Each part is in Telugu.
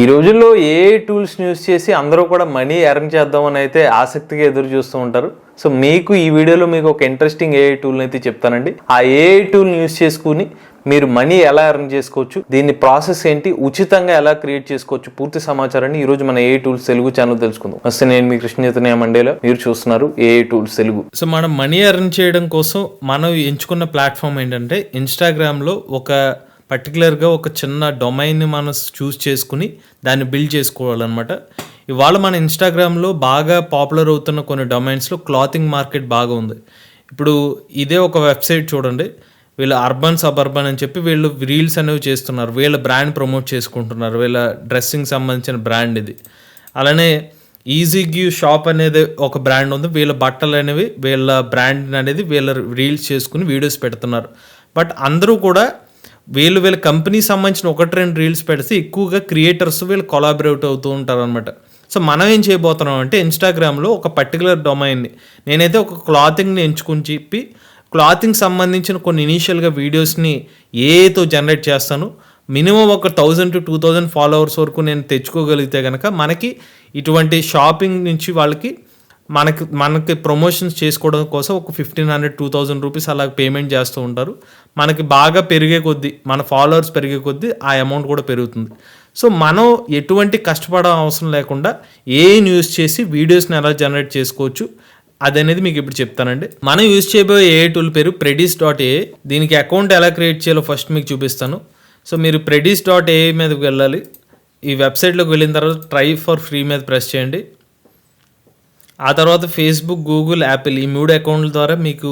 ఈ రోజుల్లో ఏ టూల్స్ యూస్ చేసి అందరూ కూడా మనీ ఎర్న్ చేద్దామని అయితే ఆసక్తిగా ఎదురు చూస్తూ ఉంటారు. సో మీకు ఈ వీడియోలో మీకు ఒక ఇంట్రెస్టింగ్ ఏ టూల్ని అయితే చెప్తానండి. ఆ ఏ టూల్ని యూస్ చేసుకుని మీరు మనీ ఎలా ఎర్న్ చేసుకోవచ్చు దీని ప్రాసెస్ ఏంటి ఉచితంగా ఎలా క్రియేట్ చేసుకోవచ్చు పూర్తి సమాచారాన్ని ఈ రోజు మన ఏ టూల్స్ తెలుగు ఛానల్ తెలుసుకుందాం. ఫస్ట్ నేను మీ కృష్ణ మండేలో. మీరు చూస్తున్నారు ఏ టూల్స్ తెలుగు. సో మనం మనీ ఎర్న్ చేయడం కోసం మనం ఎంచుకున్న ప్లాట్ఫామ్ ఏంటంటే ఇన్స్టాగ్రామ్లో ఒక పర్టికులర్గా ఒక చిన్న డొమైన్ని మనం చూస్ చేసుకుని దాన్ని బిల్డ్ చేసుకోవాలన్నమాట. ఇవాళ మన ఇన్స్టాగ్రామ్లో బాగా పాపులర్ అవుతున్న కొన్ని డొమైన్స్లో క్లాతింగ్ మార్కెట్ బాగా ఉంది. ఇప్పుడు ఇదే ఒక వెబ్సైట్ చూడండి. వీళ్ళు అర్బన్ సబర్బన్ అని చెప్పి వీళ్ళు రీల్స్ అనేవి చేస్తున్నారు. వీళ్ళ బ్రాండ్ ప్రమోట్ చేసుకుంటున్నారు. వీళ్ళ డ్రెస్సింగ్ సంబంధించిన బ్రాండ్ ఇది. అలానే ఈజీ గ్యూ షాప్ అనేది ఒక బ్రాండ్ ఉంది. వీళ్ళ బట్టలు అనేవి వీళ్ళ బ్రాండ్ అనేది వీళ్ళ రీల్స్ చేసుకుని వీడియోస్ పెడుతున్నారు. బట్ అందరూ కూడా వీళ్ళు వీళ్ళ కంపెనీ సంబంధించిన ఒకటి రెండు రీల్స్ పెడితే ఎక్కువగా క్రియేటర్స్ వీళ్ళు కొలాబరేట్ అవుతూ ఉంటారు అనమాట సో మనం ఏం చేయబోతున్నాం అంటే ఇన్స్టాగ్రామ్లో ఒక పర్టికులర్ డొమైన్ని నేనైతే ఒక క్లాతింగ్ని ఎంచుకుని చెప్పి క్లాతింగ్ సంబంధించిన కొన్ని ఇనీషియల్గా వీడియోస్ని ఏతో జనరేట్ చేస్తాను. మినిమం ఒక thousand to two thousand followers వరకు నేను తెచ్చుకోగలిగితే కనుక మనకి ఇటువంటి షాపింగ్ నుంచి వాళ్ళకి మనకి మనకి ప్రమోషన్స్ చేసుకోవడం కోసం ఒక fifteen hundred two thousand rupees అలా పేమెంట్ చేస్తూ ఉంటారు. మనకి బాగా పెరిగే కొద్దీ మన ఫాలోవర్స్ పెరిగే కొద్దీ ఆ అమౌంట్ కూడా పెరుగుతుంది. సో మనం ఎటువంటి కష్టపడడం అవసరం లేకుండా ఏ యూస్ చేసి వీడియోస్ని ఎలా జనరేట్ చేసుకోవచ్చు అదనేది మీకు ఇప్పుడు చెప్తానండి. మనం యూజ్ చేయబోయే ఏ టూల్ పేరు ప్రెడిస్ డాట్ ఏ దీనికి అకౌంట్ ఎలా క్రియేట్ చేయాలో ఫస్ట్ మీకు చూపిస్తాను. సో మీరు ప్రెడిస్ డాట్ ఏ మీదకి వెళ్ళాలి. ఈ వెబ్సైట్లోకి వెళ్ళిన తర్వాత ట్రై ఫర్ ఫ్రీ మీద ప్రెస్ చేయండి. ఆ తర్వాత ఫేస్బుక్ గూగుల్ యాపిల్ ఈ మూడు అకౌంట్ల ద్వారా మీకు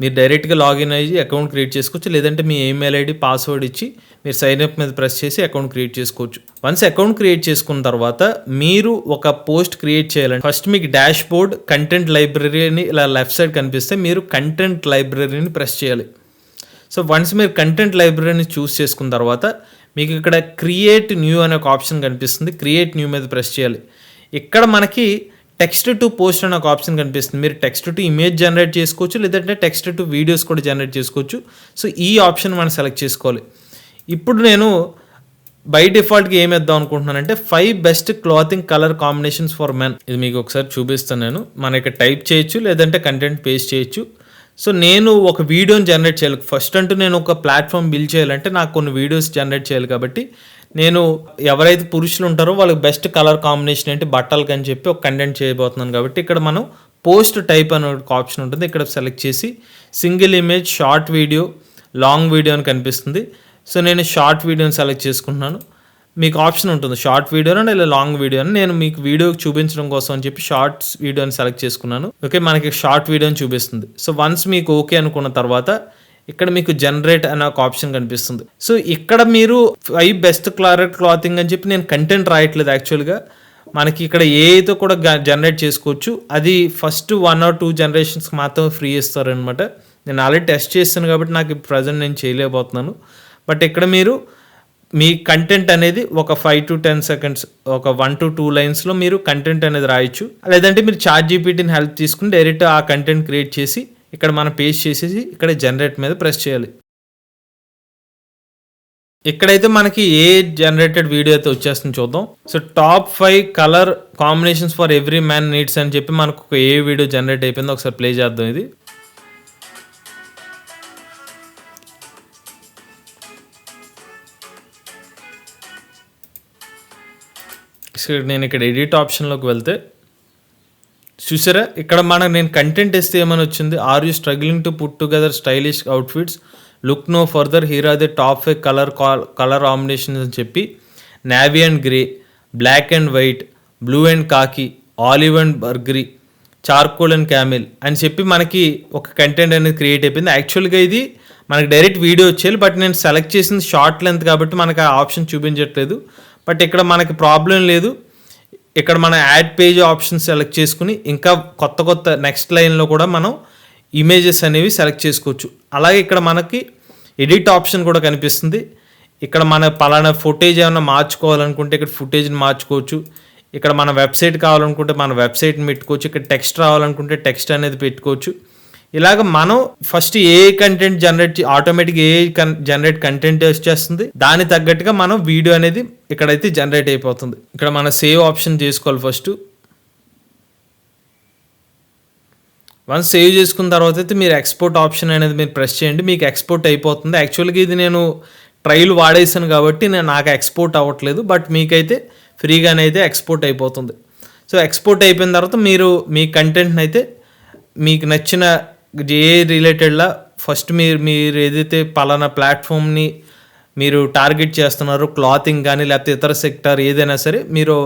మీరు డైరెక్ట్గా లాగిన్ అయ్యి అకౌంట్ క్రియేట్ చేసుకోవచ్చు. లేదంటే మీ ఈమెయిల్ ఐడి పాస్వర్డ్ ఇచ్చి మీరు సైన్ అప్ మీద ప్రెస్ చేసి అకౌంట్ క్రియేట్ చేసుకోవచ్చు. వన్స్ అకౌంట్ క్రియేట్ చేసుకున్న తర్వాత మీరు ఒక పోస్ట్ క్రియేట్ చేయాలంటే ఫస్ట్ మీకు డాష్ బోర్డ్ కంటెంట్ లైబ్రరీని ఇలా లెఫ్ట్ సైడ్ కనిపిస్తే మీరు కంటెంట్ లైబ్రరీని ప్రెస్ చేయాలి. సో వన్స్ మీరు కంటెంట్ లైబ్రరీని చూస్ చేసుకున్న తర్వాత మీకు ఇక్కడ క్రియేట్ న్యూ అనే ఒక ఆప్షన్ కనిపిస్తుంది. క్రియేట్ న్యూ మీద ప్రెస్ చేయాలి. ఇక్కడ మనకి టెక్స్ట్ టు పోస్ట్ అని ఒక ఆప్షన్ కనిపిస్తుంది. మీరు టెక్స్ట్ టు ఇమేజ్ జనరేట్ చేసుకోవచ్చు లేదంటే టెక్స్ట్ టు వీడియోస్ కూడా జనరేట్ చేసుకోవచ్చు. సో ఈ ఆప్షన్ మనం సెలెక్ట్ చేసుకోవాలి. ఇప్పుడు నేను బై డిఫాల్ట్గా ఏం అనుకుంటున్నాను అనుకుంటున్నానంటే five best clothing colour combinations for men ఇది మీకు ఒకసారి చూపిస్తాను నేను. మన ఇక్కడ టైప్ చేయొచ్చు లేదంటే కంటెంట్ పేస్ట్ చేయొచ్చు. సో నేను ఒక వీడియోని జనరేట్ చేయాలి. ఫస్ట్ అంటూ నేను ఒక ప్లాట్ఫామ్ బిల్డ్ చేయాలంటే నాకు కొన్ని వీడియోస్ జనరేట్ చేయాలి కాబట్టి నేను ఎవరైతే పురుషులు ఉంటారో వాళ్ళకి బెస్ట్ కలర్ కాంబినేషన్ ఏంటి? బట్టలకి అని చెప్పి ఒక కంటెంట్ చేయబోతున్నాను కాబట్టి ఇక్కడ మనం పోస్ట్ టైప్ అనే ఒక ఆప్షన్ ఉంటుంది. ఇక్కడ సెలెక్ట్ చేసి single image short video long video అని కనిపిస్తుంది. సో నేను షార్ట్ వీడియోని సెలెక్ట్ చేసుకుంటున్నాను. మీకు ఆప్షన్ ఉంటుంది. షార్ట్ వీడియోనా లేదా లాంగ్ వీడియో నేను మీకు వీడియో చూపించడం కోసం అని చెప్పి షార్ట్స్ వీడియోని సెలెక్ట్ చేసుకున్నాను. ఓకే మనకి షార్ట్ వీడియోని చూపిస్తుంది. సో వన్స్ మీకు ఓకే అనుకున్న తర్వాత ఇక్కడ మీకు జనరేట్ అనే ఒక ఆప్షన్ కనిపిస్తుంది. సో ఇక్కడ మీరు ఫైవ్ బెస్ట్ క్లారెట్ క్లాతింగ్ అని చెప్పి నేను కంటెంట్ రాయట్లేదు యాక్చువల్గా మనకి ఇక్కడ ఏతో కూడా జనరేట్ చేసుకోవచ్చు. అది ఫస్ట్ వన్ ఆర్ టూ జనరేషన్స్కి మాత్రమే ఫ్రీ ఇస్తారనమాట నేను ఆల్రెడీ టెస్ట్ చేస్తాను కాబట్టి నాకు ప్రజెంట్ నేను చేయలేకపోతున్నాను. బట్ ఇక్కడ మీరు మీ కంటెంట్ అనేది ఒక ఫైవ్ టు టెన్ సెకండ్స్ ఒక వన్ టు టూ లైన్స్లో మీరు కంటెంట్ అనేది రాయొచ్చు. లేదంటే మీరు చార్ట్ జీపీటీని హెల్ప్ తీసుకుని డైరెక్ట్ ఆ కంటెంట్ క్రియేట్ చేసి ఇక్కడ మనం పేస్ట్ చేసేసి ఇక్కడ జనరేట్ మీద ప్రెస్ చేయాలి. ఇక్కడైతే మనకి ఏ జనరేటెడ్ వీడియో అయితే వచ్చేస్తుంది చూద్దాం. So top five colour combinations for every man needs అని చెప్పి మనకు ఒక ఏ వీడియో జనరేట్ అయిపోయిందో ఒకసారి ప్లే చేద్దాం ఇది. నేను ఇక్కడ ఎడిట్ ఆప్షన్లోకి వెళ్తే చూసారా? ఇక్కడ మనకు నేను కంటెంట్ ఇస్తే ఏమని వచ్చింది? Are you struggling to put together stylish outfits look no further here are the top five colour colour combinations అని చెప్పి navy and grey black and white blue and khaki olive and burgundy charcoal and camel అని చెప్పి మనకి ఒక కంటెంట్ అనేది క్రియేట్ అయిపోయింది. యాక్చువల్గా ఇది మనకి డైరెక్ట్ వీడియో వచ్చేయాలి బట్ నేను సెలెక్ట్ చేసింది షార్ట్ లెంత్ కాబట్టి మనకి ఆ ఆప్షన్ చూపించట్లేదు. బట్ ఇక్కడ మనకి ప్రాబ్లం లేదు. ఇక్కడ మన యాడ్ పేజ్ ఆప్షన్ సెలెక్ట్ చేసుకుని ఇంకా కొత్త కొత్త నెక్స్ట్ లైన్లో కూడా మనం ఇమేజెస్ అనేవి సెలెక్ట్ చేసుకోవచ్చు. అలాగే ఇక్కడ మనకి ఎడిట్ ఆప్షన్ కూడా కనిపిస్తుంది. ఇక్కడ మన పలానా ఫుటేజ్ ఏమైనా మార్చుకోవాలనుకుంటే ఇక్కడ ఫుటేజ్ని మార్చుకోవచ్చు. ఇక్కడ మన వెబ్సైట్ కావాలనుకుంటే మన వెబ్సైట్ని పెట్టుకోవచ్చు. ఇక్కడ టెక్స్ట్ రావాలనుకుంటే టెక్స్ట్ అనేది పెట్టుకోవచ్చు. ఇలాగ మనం first A content generate automatic A generate content వచ్చేస్తుంది. దాని తగ్గట్టుగా మనం వీడియో అనేది ఇక్కడైతే జనరేట్ అయిపోతుంది. ఇక్కడ మన సేవ్ ఆప్షన్ చేసుకోవాలి ఫస్ట్ వన్స్ సేవ్ చేసుకున్న తర్వాత అయితే మీరు ఎక్స్పోర్ట్ ఆప్షన్ అనేది మీరు ప్రెస్ చేయండి. మీకు ఎక్స్పోర్ట్ అయిపోతుంది. యాక్చువల్గా ఇది నేను ట్రైల్ వాడేసాను కాబట్టి నేను నాకు ఎక్స్పోర్ట్ అవ్వట్లేదు. బట్ మీకైతే ఫ్రీగానే అయితే ఎక్స్పోర్ట్ అయిపోతుంది. సో ఎక్స్పోర్ట్ అయిపోయిన తర్వాత మీరు మీ కంటెంట్ని అయితే మీకు నచ్చిన ఏ రిలేటెడ్లా ఫస్ట్ మీరు మీరు ఏదైతే పలానా ప్లాట్ఫామ్ని మీరు టార్గెట్ చేస్తున్నారో క్లాతింగ్ కానీ లేకపోతే ఇతర సెక్టర్ ఏదైనా సరే మీరు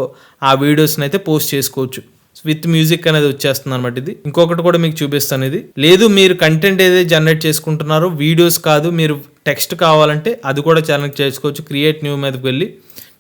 ఆ వీడియోస్ని అయితే పోస్ట్ చేసుకోవచ్చు. విత్ మ్యూజిక్ అనేది వచ్చేస్తుంది అనమాట ఇది. ఇంకొకటి కూడా మీకు చూపిస్తాను ఇది. లేదు మీరు కంటెంట్ ఏదైతే జనరేట్ చేసుకుంటున్నారో వీడియోస్ కాదు మీరు టెక్స్ట్ కావాలంటే అది కూడా జనరేట్ చేసుకోవచ్చు. క్రియేట్ న్యూ మీదకి వెళ్ళి.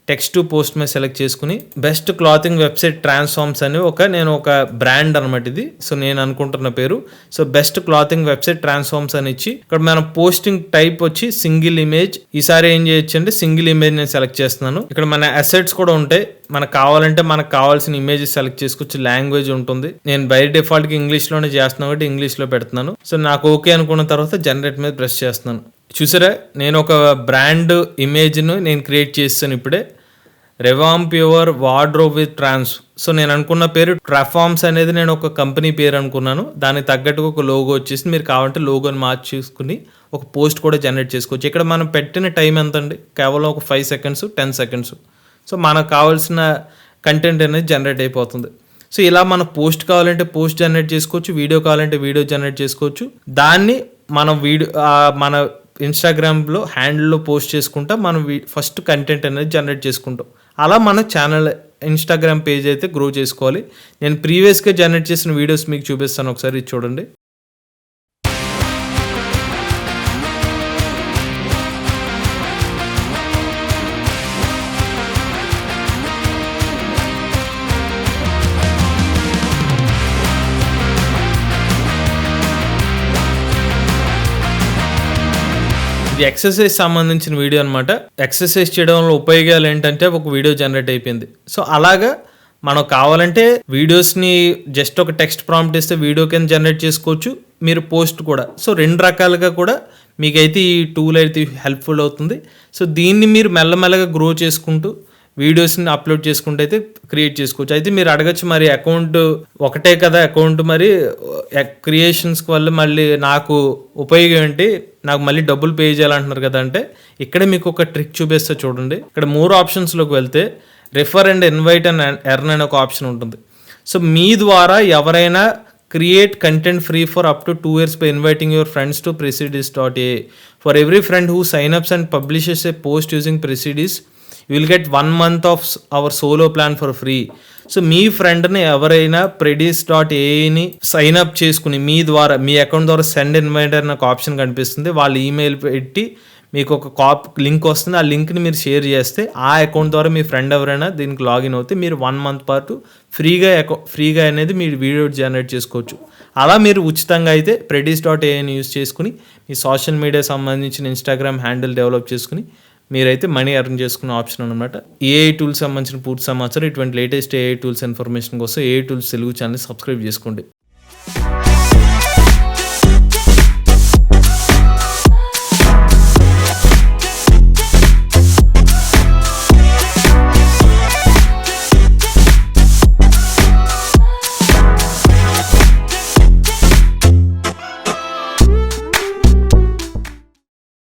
టెక్స్ట్ టు పోస్ట్ మీద సెలెక్ట్ చేసుకుని బెస్ట్ క్లాతింగ్ వెబ్సైట్ ట్రాన్స్ఫార్మ్స్ అని ఒక నేను ఒక బ్రాండ్ అనమాట ఇది. సో నేను అనుకుంటున్న పేరు. So best clothing website transforms అని ఇచ్చి ఇక్కడ మనం పోస్టింగ్ టైప్ వచ్చి సింగిల్ ఇమేజ్. ఈసారి ఏం చేయొచ్చు అంటే సింగిల్ ఇమేజ్ నేను సెలెక్ట్ చేస్తున్నాను. ఇక్కడ మన అసెట్స్ కూడా ఉంటాయి. మనకు కావాలంటే మనకు కావాల్సిన ఇమేజెస్ సెలెక్ట్ చేసుకోవచ్చు. లాంగ్వేజ్ ఉంటుంది. నేను బై డిఫాల్ట్కి ఇంగ్లీష్ చేస్తున్నాను కాబట్టి ఇంగ్లీష్లో పెడుతున్నాను. సో నాకు ఓకే అనుకున్న తర్వాత జనరేట్ మీద ప్రెస్ చేస్తున్నాను. చూసారా? నేను ఒక బ్రాండ్ ఇమేజ్ను నేను క్రియేట్ చేస్తాను ఇప్పుడే. Revamp pure wardrobe with trans so నేను అనుకున్న పేరు ట్రాఫామ్స్ అనేది నేను ఒక కంపెనీ పేరు అనుకున్నాను. దానికి తగ్గట్టుగా ఒక లోగో వచ్చేసి మీరు కావాలంటే లోగోని మార్చి చూసుకుని ఒక పోస్ట్ కూడా జనరేట్ చేసుకోవచ్చు. ఇక్కడ మనం పెట్టిన టైం ఎంత అండి కేవలం ఒక five seconds ten seconds so మనకు కావాల్సిన కంటెంట్ అనేది జనరేట్ అయిపోతుంది. సో ఇలా మనం పోస్ట్ కావాలంటే పోస్ట్ జనరేట్ చేసుకోవచ్చు. వీడియో కావాలంటే వీడియో జనరేట్ చేసుకోవచ్చు. దాన్ని మనం వీడియో మన ఇన్స్టాగ్రామ్లో హ్యాండిల్లో పోస్ట్ చేసుకుంటా మనం ఫస్ట్ కంటెంట్ అనేది జనరేట్ చేసుకుంటాం. అలా మన ఛానల్ ఇన్స్టాగ్రామ్ పేజ్ అయితే గ్రో చేసుకోవాలి. నేను ప్రీవియస్గా జనరేట్ చేసిన వీడియోస్ మీకు చూపిస్తాను ఒకసారి చూడండి. ఇది ఎక్సర్సైజ్ సంబంధించిన వీడియో అనమాట ఎక్సర్సైజ్ చేయడం వల్ల ఉపయోగాలు ఏంటంటే ఒక వీడియో జనరేట్ అయిపోయింది. సో అలాగా మనం కావాలంటే వీడియోస్ని జస్ట్ ఒక టెక్స్ట్ ప్రాంప్ట్ ఇస్తే వీడియో కింద జనరేట్ చేసుకోవచ్చు. మీరు పోస్ట్ కూడా. సో రెండు రకాలుగా కూడా మీకైతే ఈ టూల్ అయితే హెల్ప్ఫుల్ అవుతుంది. సో దీన్ని మీరు మెల్లమెల్లగా గ్రో చేసుకుంటూ వీడియోస్ని అప్లోడ్ చేసుకుంటే అయితే క్రియేట్ చేసుకోవచ్చు. అయితే మీరు అడగచ్చు మరి అకౌంట్ ఒకటే కదా అకౌంట్ మరి క్రియేషన్స్ వల్ల మళ్ళీ నాకు ఉపయోగం ఏంటి? నాకు మళ్ళీ డబ్బులు పే చేయాలంటున్నారు కదా అంటే ఇక్కడే మీకు ఒక ట్రిక్ చూపిస్తే చూడండి. ఇక్కడ మూడు ఆప్షన్స్లోకి వెళ్తే refer and invite and earn అనే ఒక ఆప్షన్ ఉంటుంది. సో మీ ద్వారా ఎవరైనా create content free for up to two years by inviting your friends to Predis dot A. For every friend who sign ups and publishes a post using Predis you will get one month of our solo plan for free so మీ ఫ్రెండ్ని ఎవరైనా ప్రెడిస్ డాట్ ఏని సైన్ అప్ చేసుకుని మీ ద్వారా మీ అకౌంట్ ద్వారా సెండ్ ఇన్వైట్ అని ఒక ఆప్షన్ కనిపిస్తుంది. వాళ్ళు ఈమెయిల్ పెట్టి మీకు ఒక కాప్ లింక్ వస్తుంది. ఆ లింక్ని మీరు షేర్ చేస్తే ఆ అకౌంట్ ద్వారా మీ ఫ్రెండ్ ఎవరైనా దీనికి లాగిన్ అవుతే మీరు వన్ మంత్ పాటు ఫ్రీగా అకౌ ఫ్రీగా అనేది మీరు వీడియో జనరేట్ చేసుకోవచ్చు. అలా మీరు ఉచితంగా అయితే ప్రెడిస్ డాట్ ఏఐని యూస్ చేసుకుని మీ సోషల్ మీడియా సంబంధించిన ఇన్స్టాగ్రామ్ హ్యాండిల్ డెవలప్ చేసుకుని మీరైతే మనీ అర్న్ చేసుకునే ఆప్షన్ అనమాట ఏఐ టూల్స్ సంబంధించిన పూర్తి సమాచారం ఇటువంటి లేటెస్ట్ ఏఐ టూల్స్ ఇన్ఫర్మేషన్ కోసం AI tools Telugu channel subscribe చేసుకోండి.